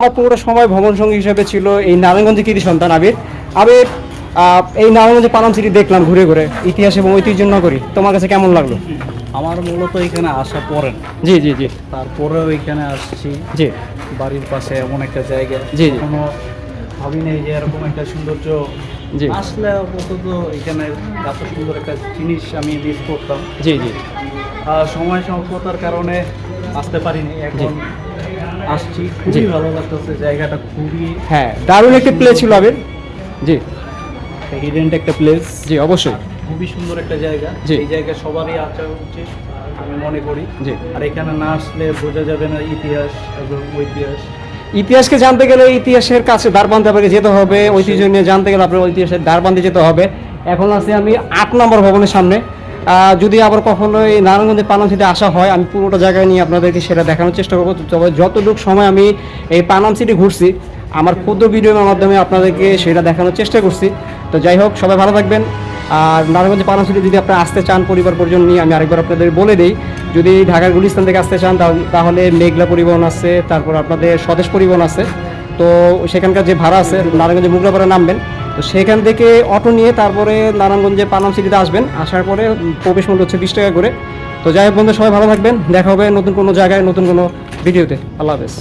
আমার পুরো সময় ভ্রমণ সঙ্গী হিসেবে ছিল এই নারায়ণগঞ্জে কৃতি সন্তান আবির। আবির এই নারায়ণগঞ্জে পানাম সিটি দেখলাম ঘুরে ঘুরে ইতিহাস এবং ঐতিহ্য নগরী। তোমার কাছে কেমন লাগল? আমার মূলত এখানে আসা পড়ে না জি জি জি। তারপরেও এখানে আসছি। জি। বাড়ির পাশে এমন একটা জায়গা। জি, জি। কোনো ভাবি নেই যে এরকম একটা সৌন্দর্য জি। আসলে অন্তত এখানে এত সুন্দর একটা জিনিস আমি মিস করতাম। জি জি। সময় স্বল্পতার কারণে আসতে পারিনি। এখন আসছি। খুবই। ভালো লাগতেছে জায়গাটা খুবই হ্যাঁ দারুণ একটি প্লে ছিল আবির। জি। হিডেন্ট একটা প্লেস জি অবশ্যই। খুবই সুন্দর একটা জায়গা। এই জায়গা সবারই আসা উচিত আমি মনে করি। জি। আর এখানে না আসলে বোঝা যাবে না ইতিহাস এবং ঐতিহাস। ইতিহাসকে জানতে গেলে ইতিহাসের কাছে দ্বারবান্ধে আপনাকে যেতে হবে ঐতিহ্য নিয়ে জানতে গেলে আপনার ঐতিহাসের দ্বারবান্ধে যেতে হবে। এখন আছি আমি আট নম্বর ভবনের সামনে। যদি আবার কখনো এই নারায়ণগঞ্জের পানাম সিটি আসা হয়, আমি পুরোটা জায়গায় নিয়ে আপনাদেরকে সেটা দেখানোর চেষ্টা করব। তবে যতটুক সময় আমি এই পানাম সিটি ঘুরছি, আমার ক্ষুদ্র ভিডিওর মাধ্যমে আপনাদেরকে সেটা দেখানোর চেষ্টা করছি। তো যাই হোক, সবাই ভালো থাকবেন। আর নারায়ণগঞ্জে পানাম সিটি যদি আপনারা আসতে চান পরিবার পরিজন নিয়ে, আমি আরেকবার আপনাদের বলে দিই, যদি ঢাকার গুলিস্তান থেকে আসতে চান, তাহলে মেঘলা পরিবহন আছে, তারপর আপনাদের স্বদেশ পরিবহন আছে। তো সেখানকার যে ভাড়া আছে নারায়ণগঞ্জে মুগলাপাড়া নামবেন। তো সেখান থেকে অটো নিয়ে তারপরে নারায়ণগঞ্জে পানাম সিটিতে আসবেন। আসার পরে প্রবেশ মূল্য হচ্ছে বিশ টাকা করে। তো যাই হোক বন্ধু সবাই ভালো থাকবেন। দেখা হবে নতুন কোনো জায়গায়, নতুন কোনো ভিডিওতে। আল্লাহ হাফেজ।